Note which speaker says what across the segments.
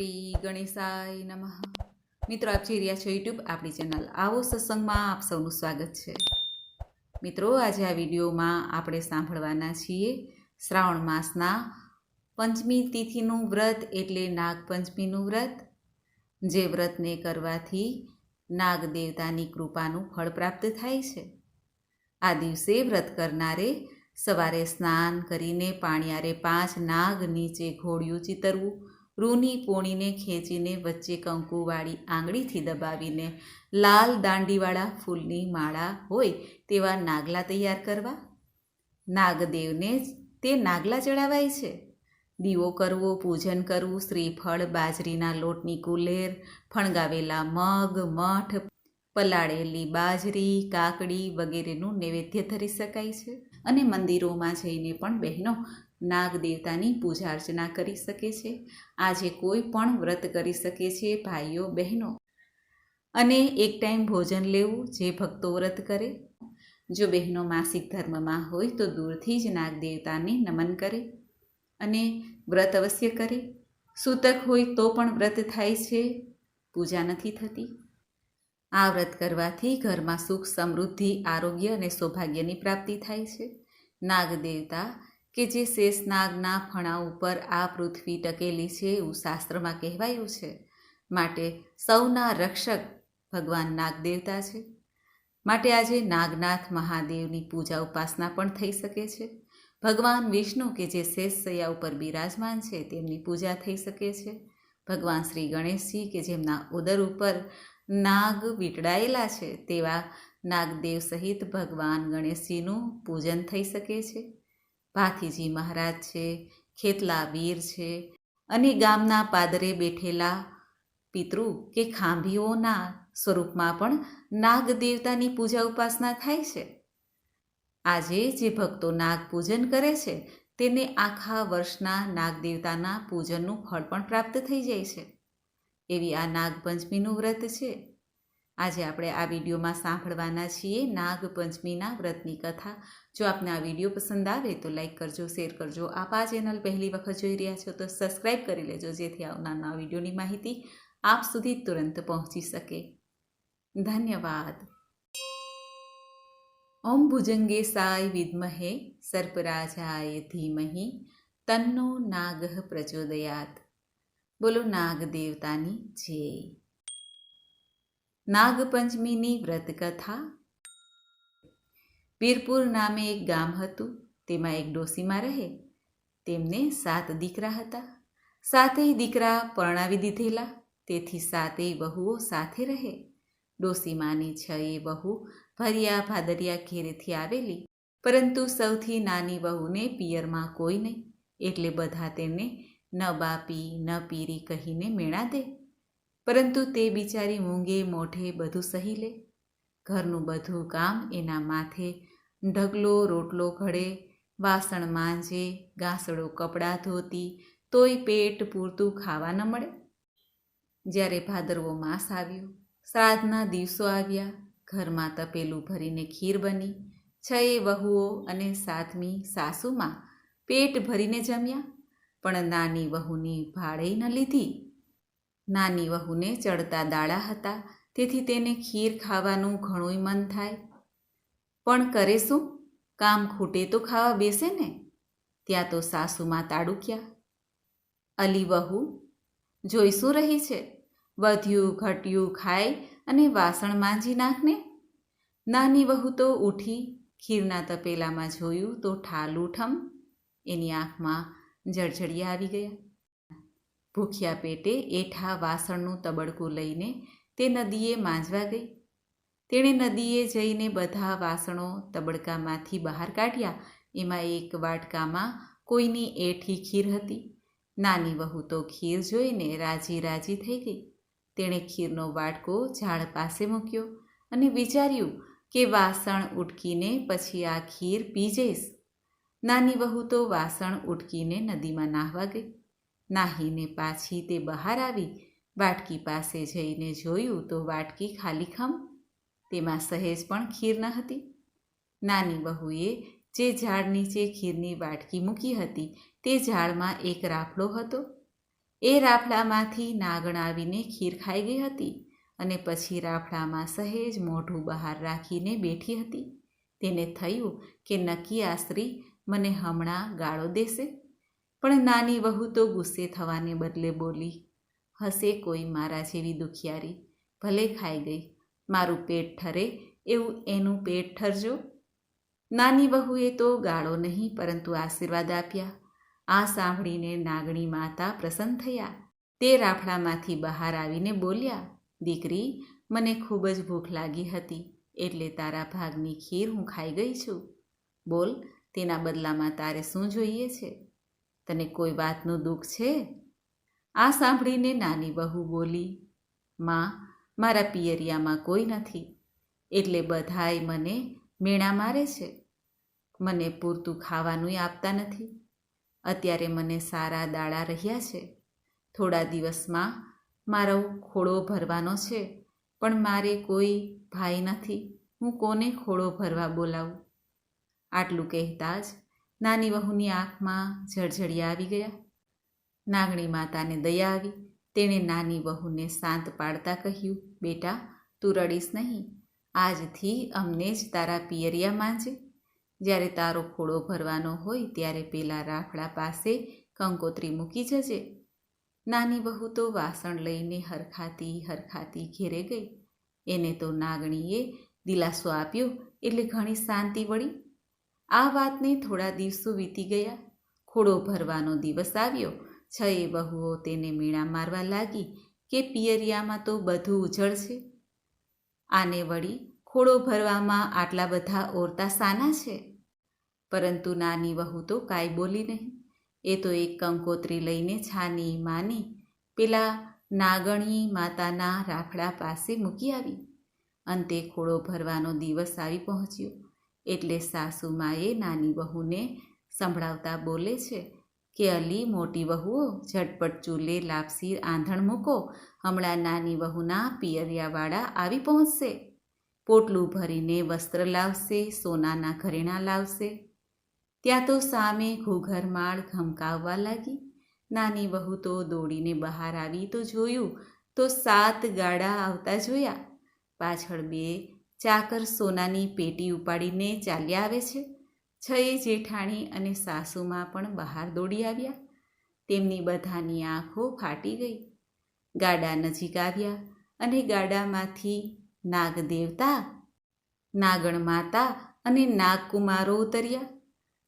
Speaker 1: શ્રી ગણેશાય નમઃ. મિત્રો, આપ જોઈ રહ્યા છો યુટ્યુબ, આપણી ચેનલ આવો સત્સંગમાં આપ સૌનું સ્વાગત છે. મિત્રો, આજે આ વિડીયોમાં આપણે સાંભળવાના છીએ શ્રાવણ માસના પંચમી તિથિનું વ્રત એટલે નાગપંચમીનું વ્રત, જે વ્રતને કરવાથી નાગ દેવતાની કૃપાનું ફળ પ્રાપ્ત થાય છે. આ દિવસે વ્રત કરનારે સવારે સ્નાન કરીને પાણિયારે પાંચ નાગ નીચે ઘોડિયું ચિતરવું રૂની પોણીને ખેંચીને વચ્ચે કંકુવાળી આંગળીથી દબાવીને લાલ દાંડીવાળા ફૂલની માળા હોય તેવા નાગલા તૈયાર કરવા. નાગદેવને તે નાગલા ચડાવાય છે. દીવો કરવો, પૂજન કરવું, શ્રીફળ, બાજરીના લોટની કુલેર, ફણગાવેલા મગ, મઠ, પલાળેલી બાજરી, કાકડી વગેરેનું નૈવેદ્ય ધરી શકાય છે. અને મંદિરોમાં જઈને પણ બહેનો નાગ દેવતાની પૂજા અર્ચના કરી શકે છે. આજે કોઈ પણ વ્રત કરી શકે છે, ભાઈઓ, બહેનો. અને એક ટાઈમ ભોજન લેવું, જે ભક્તો વ્રત કરે. જો બહેનો માસિક ધર્મમાં હોય તો દૂરથી જ નાગ દેવતાને નમન કરે અને વ્રત અવશ્ય કરે. સૂતક હોય તો પણ વ્રત થાય છે. પૂજા નથી થતી. આ વ્રત કરવાથી ઘરમાં સુખ, સમૃદ્ધિ, આરોગ્ય અને સૌભાગ્યની પ્રાપ્તિ થાય છે. નાગ દેવતા કે જે શેષ નાગના ફણા ઉપર આ પૃથ્વી ટકેલી છે એવું શાસ્ત્રમાં કહેવાયું છે. માટે સૌના રક્ષક ભગવાન નાગ દેવતા છે. માટે આજે નાગનાથ મહાદેવની પૂજા ઉપાસના પણ થઈ શકે છે. ભગવાન વિષ્ણુ કે જે શેષ સૈયા ઉપર બિરાજમાન છે તેમની પૂજા થઈ શકે છે. ભગવાન શ્રી ગણેશજી કે જેમના ઉદર ઉપર નાગ વીંટળાયેલા છે તેવા નાગદેવ સહિત ભગવાન ગણેશજીનું પૂજન થઈ શકે છે. ભાથીજી મહારાજ છે, ખેતલા વીર છે અને ગામના પાદરે બેઠેલા પિતૃ કે ખાંભીઓના સ્વરૂપમાં પણ નાગ દેવતાની પૂજા ઉપાસના થાય છે. આજે જે ભક્તો નાગ પૂજન કરે છે તેને આખા વર્ષના નાગ દેવતાના પૂજનનું ફળ પણ પ્રાપ્ત થઈ જાય છે. એવી આ નાગપંચમીનું વ્રત છે. આજે આપણે આ વિડીયોમાં સાંભળવાના છીએ નાગપંચમીના વ્રતની કથા. જો આપને આ વીડિયો પસંદ આવે તો લાઈક કરજો, શેર કરજો. આપ આ ચેનલ પહેલી વખત જોઈ રહ્યા છો તો સબસ્ક્રાઈબ કરી લેજો, જેથી આવનારના વિડીયોની માહિતી આપ સુધી તુરંત પહોંચી શકે. ધન્યવાદ. ઓમ ભુજંગે સાય વિદ્મહે, સર્પરાજાય ધીમહી, તન્નો નાગ પ્રચોદયાત. બોલો નાગ દેવતાની જય. નાગપંચમીની વ્રતકથા. પીરપુર નામે એક ગામ હતું, તેમાં એક ડોસીમાં રહે. તેમને સાત દીકરા હતા. સાતેય દીકરા પરણાવી દીધેલા, તેથી સાતેય વહુઓ સાથે રહે. ડોસીમાની છ એ વહુ ભર્યા ભાદરિયા ઘેરેથી આવેલી, પરંતુ સૌથી નાની વહુને પિયરમાં કોઈ નહીં, એટલે બધા તેને ન બાપી, ન પીરી કહીને મેળા દે. પરંતુ તે બિચારી મૂંગે મોઢે બધું સહી લે. ઘરનું બધું કામ એના માથે. ઢગલો રોટલો ઘડે, વાસણ માંજે, ઘાસડો કપડાં ધોતી, તોય પેટ પૂરતું ખાવા ન મળે. જ્યારે ભાદરવો માસ આવ્યો, શ્રાદ્ધના દિવસો આવ્યા, ઘરમાં તપેલું ભરીને ખીર બની. છએ વહુઓ અને સાતમી સાસુમાં પેટ ભરીને જમ્યા, પણ નાની વહુની ભાડે ન લીધી. નાની વહુને ચડતા દાડા હતા, તેથી તેને ખીર ખાવાનું ઘણુંય મન થાય. પણ કરે શું? કામ ખૂટે તો ખાવા બેસે ને? ત્યાં તો સાસુમાં તાડુક્યા અલી વહુ જોઈશું રહી છે? વધ્યું, ઘટ્યું, ખાય અને વાસણ માંજી નાખને નાની વહુ તો ઉઠી, ખીરના તપેલામાં જોયું તો ઠાલુઠમ એની આંખમાં જળજળિયા આવી ગયા ભૂખ્યા પેટે એઠા વાસણનું તબડકું લઈને તે નદીએ માંજવા ગઈ. તેણે નદીએ જઈને બધા વાસણો તબડકામાંથી બહાર કાઢ્યા. એમાં એક વાટકામાં કોઈની એઠી ખીર હતી. નાની વહુ તો ખીર જોઈને રાજી રાજી થઈ ગઈ. તેણે ખીરનો વાટકો ઝાડ પાસે મૂક્યો અને વિચાર્યું કે વાસણ ઉટકીને પછી આ ખીર પી જઈશ. નાની વહુ તો વાસણ ઉટકીને નદીમાં નાહવા ગઈ. નાહીને પાછી તે બહાર આવી વાટકી પાસે જઈને જોયું તો વાટકી ખાલી ખમ, તેમાં સહેજ પણ ખીર ન હતી. નાની બહુએ જે ઝાડ નીચે ખીરની વાટકી મૂકી હતી તે ઝાડમાં એક રાફડો હતો. એ રાફડામાંથી નાગણ આવીને ખીર ખાઈ ગઈ હતી અને પછી રાફડામાં સહેજ મોઢું બહાર રાખીને બેઠી હતી. તેને થયું કે નક્કી આ સ્ત્રી મને હમણાં ગાળો દેશે. પણ નાની વહુ તો ગુસ્સે થવાને બદલે બોલી, હશે કોઈ મારા જેવી દુખિયારી, ભલે ખાઈ ગઈ. મારું પેટ ઠરે, એવું એનું પેટ ઠરજો. નાની વહુએ તો ગાળો નહીં, પરંતુ આશીર્વાદ આપ્યા. આ સાંભળીને નાગણી માતા પ્રસન્ન થયા. તે રાફડામાંથી બહાર આવીને બોલ્યા, દીકરી, મને ખૂબ જ ભૂખ લાગી હતી, એટલે તારા ભાગની ખીર હું ખાઈ ગઈ છું. બોલ, તેના બદલામાં તારે શું જોઈએ છે? તને કોઈ વાતનું દુઃખ છે? આ સાંભળીને નાની વહુ બોલી, માં, મારા પિયરિયામાં કોઈ નથી. એટલે બધાય મને મેણા મારે છે. મને પૂરતું ખાવાનું આપતા નથી. અત્યારે મને સારા દાડા રહ્યા છે. થોડા દિવસમાં મારો ખોળો ભરવાનો છે, પણ મારે કોઈ ભાઈ નથી. હું કોને ખોળો ભરવા બોલાવું? આટલું કહેતા જ નાની વહુની આંખમાં ઝળઝળિયા આવી ગયા. નાગણી માતાને દયા આવી. તેણે નાની વહુને શાંત પાડતા કહ્યું, બેટા, તું રડીશ નહીં. આજથી અમને જ તારા પિયરિયા માંજે. જ્યારે તારો ખોળો ભરવાનો હોય ત્યારે પેલા રાફડા પાસે કંકોત્રી મૂકી જજે. નાની વહુ તો વાસણ લઈને હરખાતી હરખાતી ઘેરે ગઈ. એને તો નાગણીએ દિલાસો આપ્યો એટલે ઘણી શાંતિ વળી આ વાતને થોડા દિવસો વીતી ગયા. ખોડો ભરવાનો દિવસ આવ્યો. છ એ વહુઓ તેને મીણા મારવા લાગી કે પિયરિયામાં તો બધું ઉજળ છે. આને વળી ખોડો ભરવામાં આટલા બધા ઓરતા સાના છે? પરંતુ નાની વહુ તો કાંઈ બોલી નહીં. એ તો એક કંકોત્રી લઈને છાની માની પેલા નાગણી માતાના રાફડા પાસે મૂકી આવી. અંતે ખોડો ભરવાનો દિવસ આવી પહોંચ્યો. એટલે સાસુમાએ નાની વહુને સંભળાવતા બોલે છે કે, અલી, મોટી વહુઓ, ઝટપટ ચૂલે, લાપસી આંધણ મૂકો. હમણાં નાની વહુના પિયરિયાવાળા આવી પહોંચશે. પોટલું ભરીને વસ્ત્ર લાવશે, સોનાના ઘરેણાં લાવશે. ત્યાં તો સામે ઘૂઘરમાળ ધમકાવવા લાગી. નાની વહુ તો દોડીને બહાર આવી તો જોયું તો સાત ગાડા આવતા જોયા. પાછળ બે ચાકર સોનાની પેટી ઉપાડીને ચાલ્યા આવે છે. છએ જેઠાણી અને સાસુમાં પણ બહાર દોડી આવ્યા. તેમની બધાની આંખો ફાટી ગઈ. ગાડા નજીક આવ્યા અને ગાડામાંથી નાગ દેવતા નાગણ માતા અને નાગકુમારો ઉતર્યા.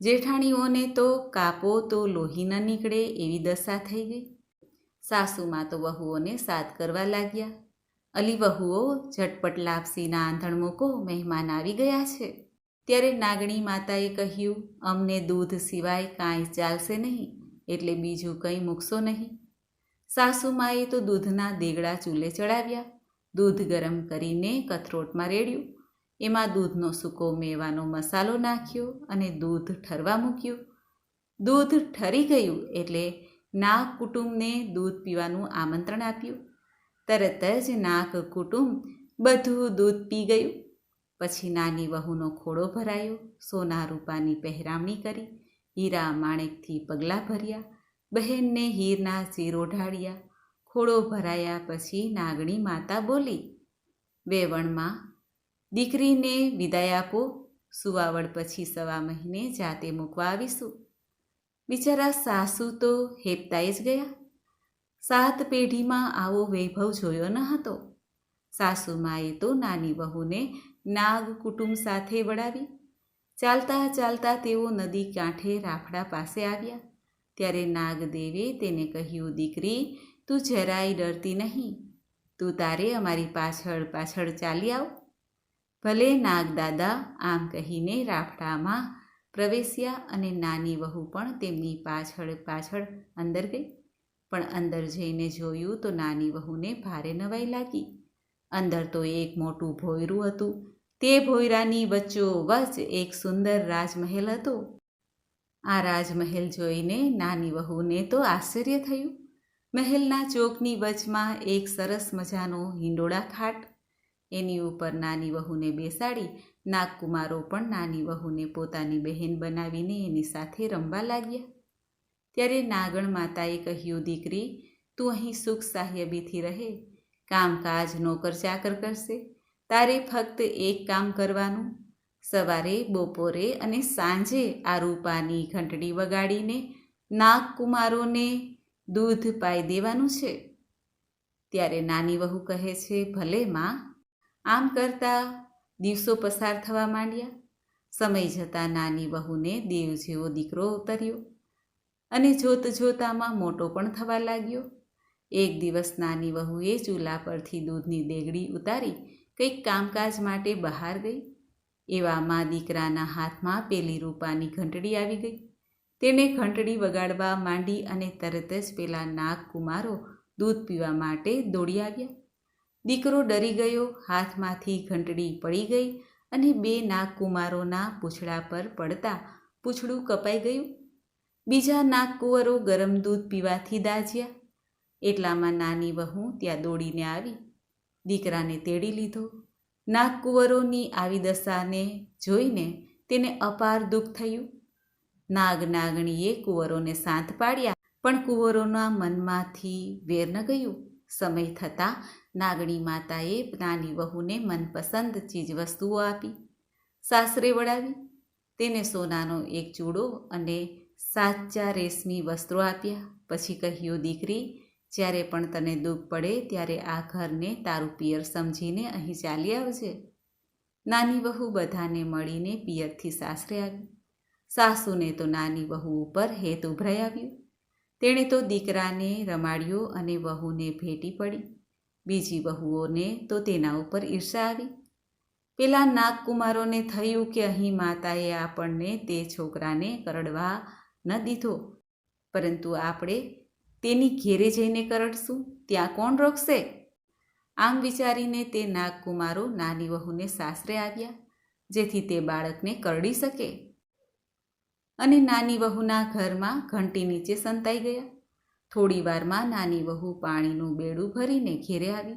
Speaker 1: જેઠાણીઓને તો કાપો તો લોહી ન નીકળે એવી દશા થઈ ગઈ. સાસુમાં તો વહુઓને સાથ કરવા લાગ્યા. અલી વહુઓ ઝટપટ લાપસીના આંધણ મૂકો મહેમાન આવી ગયા છે. ત્યારે નાગણી માતાએ કહ્યું, અમને દૂધ સિવાય કાંઈ ચાલશે નહીં, એટલે બીજું કંઈ મૂકશો નહીં. સાસુમાએ તો દૂધના દેગડા ચૂલે ચડાવ્યા. દૂધ ગરમ કરીને કથરોટમાં રેડ્યું. એમાં દૂધનો સૂકો મેવાનો મસાલો નાખ્યો અને દૂધ ઠરવા મૂક્યું. દૂધ ઠરી ગયું એટલે નાગ કુટુંબને દૂધ પીવાનું આમંત્રણ આપ્યું. તરત જ નાક કુટુંબ બધું દૂધ પી ગયું. પછી નાની વહુનો ખોળો ભરાયો, સોના રૂપાની પહેરામણી કરી, હીરા માણેકથી પગલાં ભર્યા, બહેનને હીરના શીરો ઢાળ્યા ખોળો ભરાયા પછી નાગણી માતા બોલી, વેવણમાં દીકરીને વિદાય આપો સુવાવડ પછી સવા મહિને જાતે મૂકવા આવીશું. બિચારા સાસુ તો હેપતાઈ જ ગયા. સાત પેઢીમાં આવો વૈભવ જોયો ન હતો. સાસુમાએ તો નાની વહુને નાગ કુટુંબ સાથે વડાવી ચાલતા ચાલતા તેઓ નદી કાંઠે રાફડા પાસે આવ્યા. ત્યારે નાગદેવે તેને કહ્યું, દીકરી, તું જરાય ડરતી નહીં. તું તારે અમારી પાછળ પાછળ ચાલી આવ. ભલે નાગદાદા આમ કહીને રાફડામાં પ્રવેશ્યા અને નાની વહુ પણ તેમની પાછળ પાછળ અંદર ગઈ. પણ અંદર જઈને જોયું તો નાની વહુને ભારે નવાઈ લાગી. અંદર તો એક મોટું ભોયરું હતું. તે ભોયરાની વચ્ચોવચ એક સુંદર રાજમહેલ હતો. આ રાજમહેલ જોઈને નાની વહુને તો આશ્ચર્ય થયું. મહેલના ચોકની વચમાં એક સરસ મજાનો હિંડોળા ખાટ. એની ઉપર નાની વહુને બેસાડી નાગકુમારો પણ નાની વહુને પોતાની બહેન બનાવીને એની સાથે રમવા લાગ્યા. ત્યારે નાગણ માતાએ કહ્યું, દીકરી, તું અહીં સુખ સાહ્યબીથી રહે. કામકાજ, નોકર, ચાકર કરશે. તારે ફક્ત એક કામ કરવાનું. સવારે, બપોરે અને સાંજે આ રૂપાની ઘંટડી વગાડીને નાગકુમારોને દૂધ પાઈ દેવાનું છે. ત્યારે નાની વહુ કહે છે, ભલે માં, આમ કરતાં દિવસો પસાર થવા માંડ્યા. સમય જતાં નાની વહુને દેવ જેવો દીકરો ઉતર્યો. અને જોત જોતામાં મોટો પણ થવા લાગ્યો. એક દિવસ નાની વહુએ ચૂલા પરથી દૂધની દેગડી ઉતારી કંઈક કામકાજ માટે બહાર ગઈ. એવામાં દીકરાના હાથમાં પેલી રૂપાની ઘંટડી આવી ગઈ. તેને ઘંટડી વગાડવા માંડી અને તરત જ પેલા નાગકુમારો દૂધ પીવા માટે દોડી આવ્યા. દીકરો ડરી ગયો, હાથમાંથી ઘંટડી પડી ગઈ અને બે નાગકુમારોના પૂછડા પર પડતા પૂંછડું કપાઈ ગયું. બીજા નાગકુંવરો ગરમ દૂધ પીવાથી દાજ્યા. એટલામાં નાની વહુ ત્યાં દોડીને આવી. દીકરાને તેડી લીધો. નાગકુંવરોની આવી દશાને જોઈને તેને અપાર દુઃખ થયું. નાગ નાગણીએ કુંવરોને શાંત પાડ્યા, પણ કુંવરોના મનમાંથી વેર ન ગયું. સમય થતાં નાગણી માતાએ નાની વહુને મનપસંદ ચીજવસ્તુઓ આપી. સાસરે વળાવી. તેને સોનાનો એક ચૂડો અને સાચા રેશમી વસ્ત્રો આપ્યા. પછી કહ્યું, દીકરી, જ્યારે પણ તને દુઃખ પડે, ત્યારે આ ઘરને તારું પિયર સમજીને અહીં ચાલી આવજે. નાની વહુ બધાને મળીને પિયરથી સાસરે આવી. સાસુને તો નાની વહુ ઉપર હેત ઉભરાઈ આવ્યું. તેણે તો દીકરાને રમાડ્યો અને વહુને ભેટી પડી. બીજી વહુઓને તો તેના ઉપર ઈર્ષા આવી. પેલા નાગકુમારોને થયું કે અહીં માતાએ આપણને તે છોકરાને કરડવા ન દીધો. પરંતુ આપણે તેની ઘેરે જઈને કરડશું. ત્યાં કોણ રોકશે? આમ વિચારીને તે નાગકુમારો નાની વહુને સાસરે આવ્યા, જેથી તે બાળકને કરડી શકે. અને નાની વહુના ઘરમાં ઘંટી નીચે સંતાઈ ગયા. થોડી વારમાં નાની વહુ પાણીનું બેડું ભરીને ઘેરે આવી.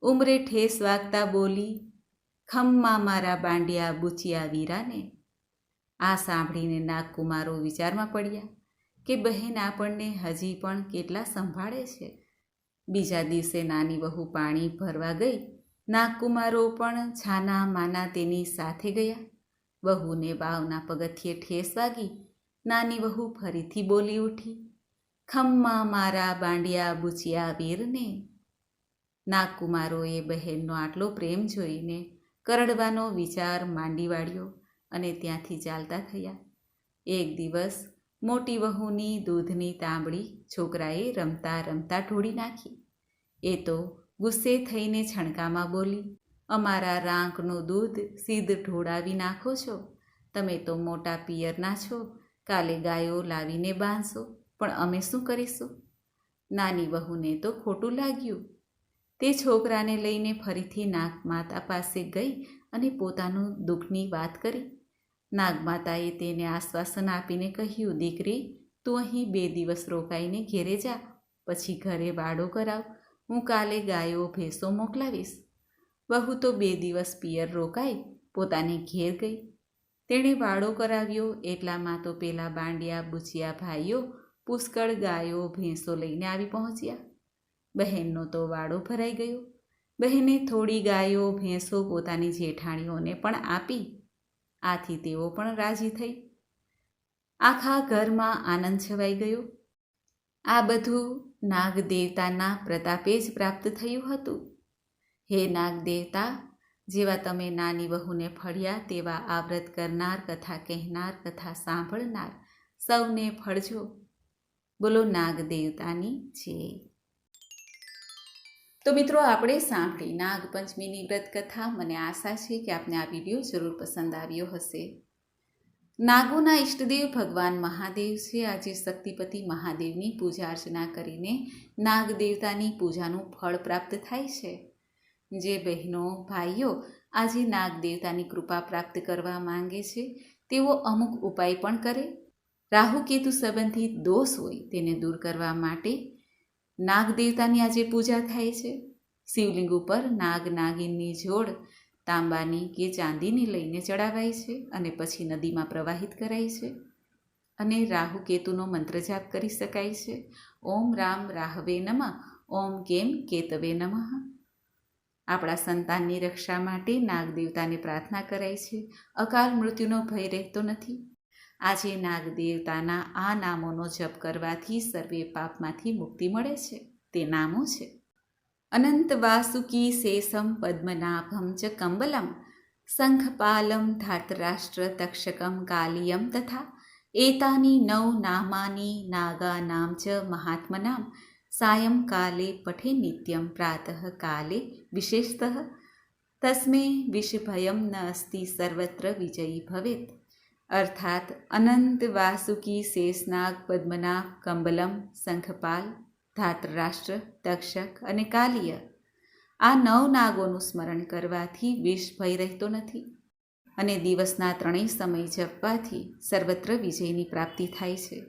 Speaker 1: ઉમરે ઠેસ વાગતા બોલી, ખમ્મા મારા બાંડિયા બુચિયા વીરાને આ સાંભળીને નાગકુમારો વિચારમાં પડ્યા કે બહેન આપણને હજી પણ કેટલા સંભાળે છે. બીજા દિવસે નાની વહુ પાણી ભરવા ગઈ. નાગકુમારો પણ છાના માના તેની સાથે ગયા. વહુને વાવના પગથિયે ઠેસ વાગી. નાની વહુ ફરીથી બોલી ઉઠી, ખમ્મા મારા બાંડિયા બુચિયા વીરને. નાગકુમારોએ બહેનનો આટલો પ્રેમ જોઈને કરડવાનો વિચાર માંડી વાળ્યો. અને ત્યાંથી ચાલતા થયા. એક દિવસ મોટી વહુની દૂધની તાંબડી છોકરાએ રમતા રમતા ઢોળી નાખી. એ તો ગુસ્સે થઈને છણકામાં બોલી, અમારા રાંકનું દૂધ સીધ ઢોળાવી નાખો છો. તમે તો મોટા પિયરના છો. કાલે ગાયો લાવીને બાંધશો. પણ અમે શું કરીશું? નાની વહુને તો ખોટું લાગ્યું. તે છોકરાને લઈને ફરીથી નાગમાતા પાસે ગઈ અને પોતાનું દુઃખની વાત કરી. નાગમાતાએ તેને આશ્વાસન આપીને કહ્યું, દીકરી, તું અહીં બે દિવસ રોકાઈને ઘેરે જા, પછી ઘરે વાડો કરાવ. હું કાલે ગાયો, ભેંસો મોકલાવીશ. બહુ તો બે દિવસ પિયર રોકાઈ, પોતાને ઘેર ગઈ. તેણે વાડો કરાવ્યો, એટલામાં તો પેલા બાંડિયા બુચિયા ભાઈઓ પુષ્કળ ગાયો, ભેંસો લઈને આવી પહોંચ્યા. બહેનનો તો વાડો ભરાઈ ગયો. બહેને થોડી ગાયો, ભેંસો પોતાની જેઠાણીઓને પણ આપી. આથી તેઓ પણ રાજી થઈ. આખા ઘરમાં આનંદ છવાઈ ગયો. આ બધું નાગદેવતાના પ્રતાપે જ પ્રાપ્ત થયું હતું. હે નાગદેવતા જેવા તમે નાની વહુને ફળ્યા તેવા આ વ્રત કરનાર, કથા કહેનાર, કથા સાંભળનાર સૌને ફળજો. બોલો નાગદેવતાની જય. તો મિત્રો, આપણે સાંભળી નાગપંચમીની વ્રત કથા મને આશા છે કે આપને આ વીડિયો જરૂર પસંદ આવ્યો હશે. નાગોના ઈષ્ટદેવ ભગવાન મહાદેવ છે. આજે શક્તિપતિ મહાદેવની પૂજા અર્ચના કરીને નાગ દેવતાની પૂજાનું ફળ પ્રાપ્ત થાય છે. જે બહેનો, ભાઈઓ આજે નાગ દેવતાની કૃપા પ્રાપ્ત કરવા માંગે છે, તેઓ અમુક ઉપાય પણ કરે. રાહુ કેતુ સંબંધિત દોષ હોય તેને દૂર કરવા માટે નાગ દેવતાની આજે પૂજા થાય છે. શિવલિંગ ઉપર નાગ નાગિનની જોડ તાંબાની કે ચાંદીની લઈને ચડાવાય છે અને પછી નદીમાં પ્રવાહિત કરાય છે. અને રાહુ કેતુનો મંત્ર જાપ કરી શકાય છે. ઓમ રામ રાહવે નમઃ, ઓમ કેમ કેતવે નમઃ. આપણા સંતાનની રક્ષા માટે નાગદેવતાને પ્રાર્થના કરાય છે. અકાલ મૃત્યુનો ભય રહેતો નથી. આજે નાગદેવતાના આ નામોનો જપ કરવાથી સર્વે પાપમાંથી મુક્તિ મળે છે. તે નામો છે. અનંત વાસુકી શેષમ પદ્મનાભમ ચ કંબલમ શંખપાલમ ધાતરાષ્ટ્ર તક્ષકમ કાલિયમ તથા એતાની નવ નામાની નાગાનામ ચ મહાત્મનામ. સાયંકાલે પઠે નિત્યમ પ્રાતઃ કાલે વિશેષતઃ. તસ્મે વિષભયમ ન અસ્તિ સર્વત્ર વિજયી ભવેત. અર્થાત અનંત વાસુકી શેષનાગ પદ્મનાભ કંબલમ, શંખપાલ, ધાતરાષ્ટ્ર, તક્ષક અને કાલિય આ નવ નાગોનું સ્મરણ કરવાથી વિષ ભય રહેતો નથી અને દિવસના ત્રણેય સમય જપવાથી સર્વત્ર વિજયની પ્રાપ્તિ થાય છે.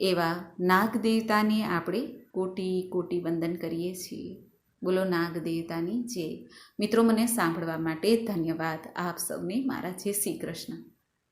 Speaker 1: એવા નાગદેવતાને આપણે કોટી કોટી વંદન કરીએ છીએ. બોલો નાગદેવતાની જય. મિત્રો, મને સાંભળવા માટે ધન્યવાદ. આપ સૌને મારા જય શ્રી કૃષ્ણ.